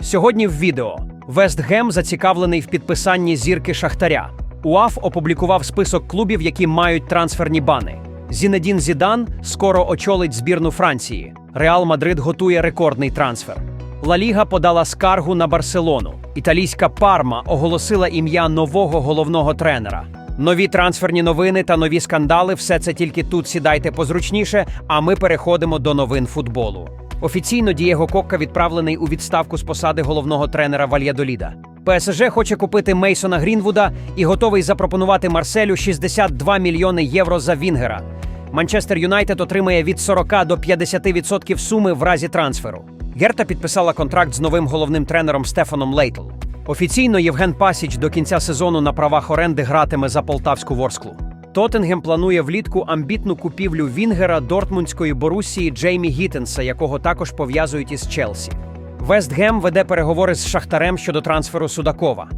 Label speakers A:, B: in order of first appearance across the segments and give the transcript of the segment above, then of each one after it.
A: Сьогодні в відео Вест Гем зацікавлений в підписанні зірки Шахтаря. УАФ опублікував список клубів, які мають трансферні бани. Зінедін Зідан скоро очолить збірну Франції. Реал Мадрид готує рекордний трансфер. Ла Ліга подала скаргу на Барселону. Італійська Парма оголосила ім'я нового головного тренера. Нові трансферні новини та нові скандали все це тільки тут сідайте позручніше, а ми переходимо до новин футболу. Офіційно Дієго Кокка відправлений у відставку з посади головного тренера Вальядоліда. ПСЖ хоче купити Мейсона Грінвуда і готовий запропонувати Марселю 62 мільйони євро за Вінгера. Манчестер Юнайтед отримає від 40 до 50% суми в разі трансферу. Герта підписала контракт з новим головним тренером Стефаном Лейтл. Офіційно Євген Пасіч до кінця сезону на правах оренди гратиме за полтавську Ворсклу. Тоттенгем планує влітку амбітну купівлю Вінгера Дортмундської Борусії Джеймі Гіттенса, якого також пов'язують із Челсі. Вестгем веде переговори з Шахтарем щодо трансферу Судакова.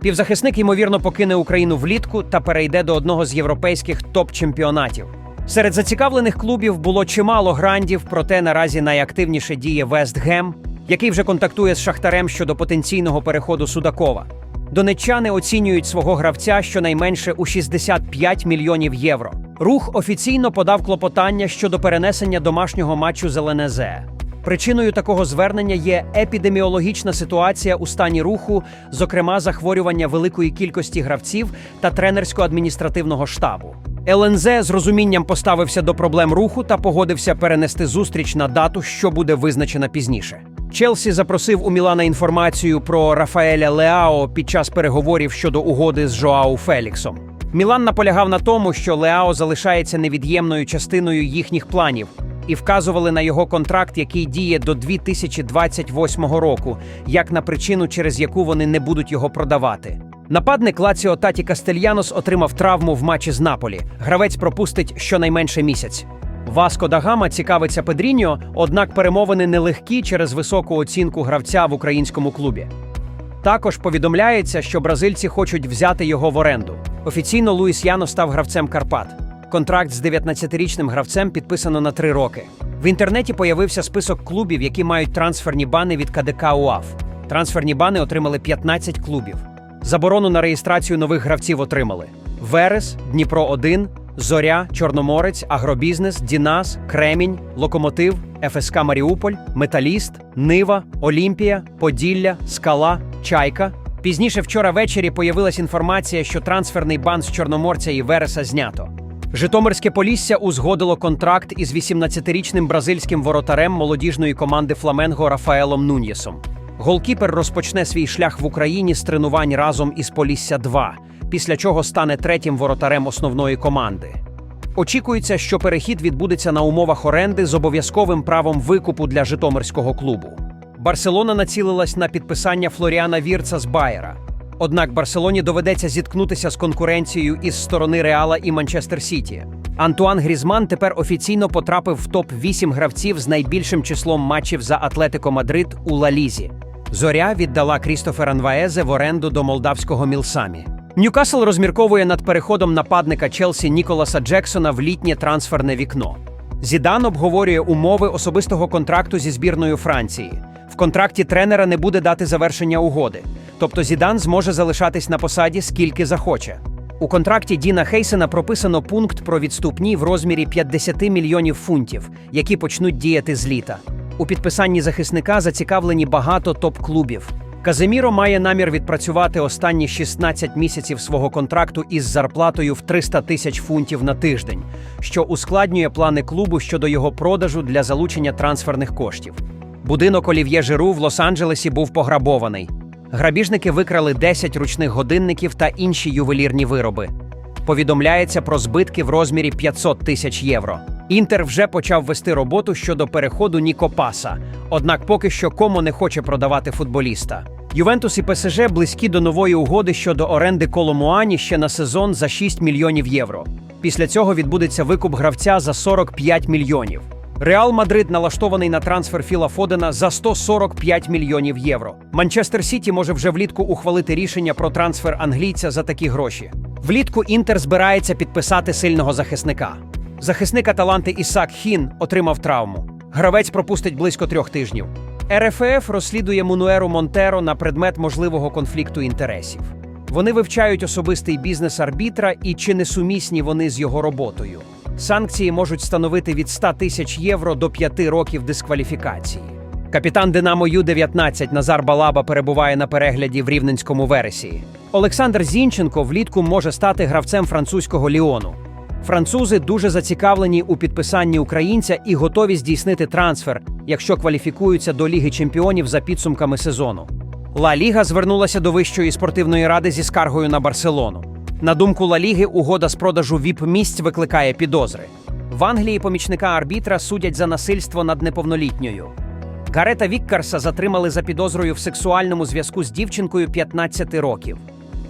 A: Півзахисник, ймовірно, покине Україну влітку та перейде до одного з європейських топ-чемпіонатів. Серед зацікавлених клубів було чимало грандів, проте наразі найактивніше діє Вестгем, який вже контактує з Шахтарем щодо потенційного переходу Судакова. Донеччани оцінюють свого гравця щонайменше у 65 мільйонів євро. Рух офіційно подав клопотання щодо перенесення домашнього матчу Зеленезе. Причиною такого звернення є епідеміологічна ситуація у стані руху, зокрема захворювання великої кількості гравців та тренерсько-адміністративного штабу. ЛНЗ з розумінням поставився до проблем руху та погодився перенести зустріч на дату, що буде визначена пізніше. Челсі запросив у Мілана інформацію про Рафаеля Леао під час переговорів щодо угоди з Жоау Феліксом. Мілан наполягав на тому, що Леао залишається невід'ємною частиною їхніх планів, і вказували на його контракт, який діє до 2028 року, як на причину, через яку вони не будуть його продавати. Нападник Лаціо Таті Кастельянос отримав травму в матчі з Наполі. Гравець пропустить щонайменше місяць. Васко да Гама цікавиться Педріньо, однак перемовини нелегкі через високу оцінку гравця в українському клубі. Також повідомляється, що бразильці хочуть взяти його в оренду. Офіційно Луїс Яно став гравцем Карпат. Контракт з 19-річним гравцем підписано на три роки. В інтернеті появився список клубів, які мають трансферні бани від КДК УАФ. Трансферні бани отримали 15 клубів. Заборону на реєстрацію нових гравців отримали: Верес, Дніпро 1 Зоря, Чорноморець, Агробізнес, Дінас, Кремінь, Локомотив, ФСК Маріуполь, Металіст, Нива, Олімпія, Поділля, Скала, Чайка. Пізніше вчора ввечері появилась інформація, що трансферний бан з Чорноморця і Вереса знято. Житомирське Полісся узгодило контракт із 18-річним бразильським воротарем молодіжної команди Фламенго Рафаелом Нуньєсом. Голкіпер розпочне свій шлях в Україні з тренувань разом із Полісся 2 після чого стане третім воротарем основної команди. Очікується, що перехід відбудеться на умовах оренди з обов'язковим правом викупу для Житомирського клубу. Барселона націлилась на підписання Флоріана Вірца з Байера. Однак Барселоні доведеться зіткнутися з конкуренцією із сторони Реала і Манчестер Сіті. Антуан Грізман тепер офіційно потрапив в топ-8 гравців з найбільшим числом матчів за Атлетико Мадрид у Ла Лізі. Зоря віддала Крістофера Нваезе в оренду до молдавського Мілсамі. Ньюкасл розмірковує над переходом нападника Челсі Ніколаса Джексона в літнє трансферне вікно. Зідан обговорює умови особистого контракту зі збірною Франції. В контракті тренера не буде дати завершення угоди, тобто Зідан зможе залишатись на посаді скільки захоче. У контракті Діна Хейсена прописано пункт про відступні в розмірі 50 мільйонів фунтів, які почнуть діяти з літа. У підписанні захисника зацікавлені багато топ-клубів. Каземіро має намір відпрацювати останні 16 місяців свого контракту із зарплатою в 300 тисяч фунтів на тиждень, що ускладнює плани клубу щодо його продажу для залучення трансферних коштів. Будинок Олів'є Жиру в Лос-Анджелесі був пограбований. Грабіжники викрали 10 ручних годинників та інші ювелірні вироби. Повідомляється про збитки в розмірі 500 тисяч євро. Інтер вже почав вести роботу щодо переходу Нікопаса, однак поки що Комо не хоче продавати футболіста. Ювентус і ПСЖ близькі до нової угоди щодо оренди Коломуані ще на сезон за 6 мільйонів євро. Після цього відбудеться викуп гравця за 45 мільйонів. Реал Мадрид налаштований на трансфер Філа Фодена за 145 мільйонів євро. Манчестер Сіті може вже влітку ухвалити рішення про трансфер англійця за такі гроші. Влітку Інтер збирається підписати сильного захисника. Захисник Аталанти Ісак Хін отримав травму. Гравець пропустить близько трьох тижнів. РФФ розслідує Мунуеру Монтеро на предмет можливого конфлікту інтересів. Вони вивчають особистий бізнес арбітра і чи не сумісні вони з його роботою. Санкції можуть становити від 100 тисяч євро до 5 років дискваліфікації. Капітан Динамо Ю-19 Назар Балаба перебуває на перегляді в Рівненському вересії. Олександр Зінченко влітку може стати гравцем французького Ліону. Французи дуже зацікавлені у підписанні українця і готові здійснити трансфер, якщо кваліфікуються до Ліги чемпіонів за підсумками сезону. Ла Ліга звернулася до Вищої спортивної ради зі скаргою на Барселону. На думку Ла Ліги, угода з продажу ВІП-місць викликає підозри. В Англії помічника арбітра судять за насильство над неповнолітньою. Гарета Віккарса затримали за підозрою в сексуальному зв'язку з дівчинкою 15 років.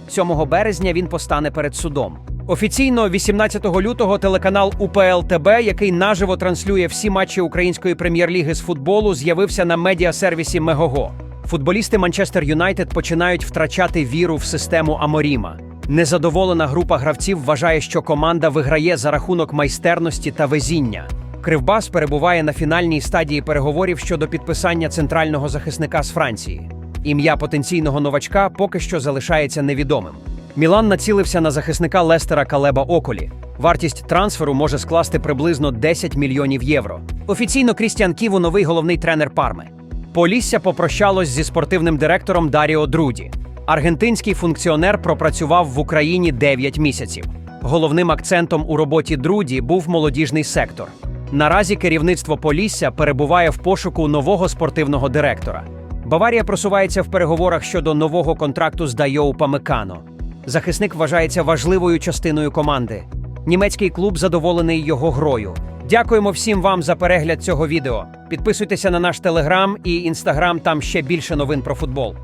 A: 7 березня він постане перед судом. Офіційно 18 лютого телеканал УПЛ ТБ, який наживо транслює всі матчі української прем'єр-ліги з футболу, з'явився на медіасервісі Мегого. Футболісти Манчестер Юнайтед починають втрачати віру в систему Аморіма. Незадоволена група гравців вважає, що команда виграє за рахунок майстерності та везіння. Кривбас перебуває на фінальній стадії переговорів щодо підписання центрального захисника з Франції. Ім'я потенційного новачка поки що залишається невідомим. Мілан націлився на захисника Лестера Калеба Околі. Вартість трансферу може скласти приблизно 10 мільйонів євро. Офіційно Крістіан Ківу новий головний тренер Парми. Полісся попрощалось зі спортивним директором Даріо Друді. Аргентинський функціонер пропрацював в Україні 9 місяців. Головним акцентом у роботі Друді був молодіжний сектор. Наразі керівництво Полісся перебуває в пошуку нового спортивного директора. Баварія просувається в переговорах щодо нового контракту з Дайоу Памекано. Захисник вважається важливою частиною команди. Німецький клуб задоволений його грою. Дякуємо всім вам за перегляд цього відео. Підписуйтеся на наш телеграм і інстаграм, там ще більше новин про футбол.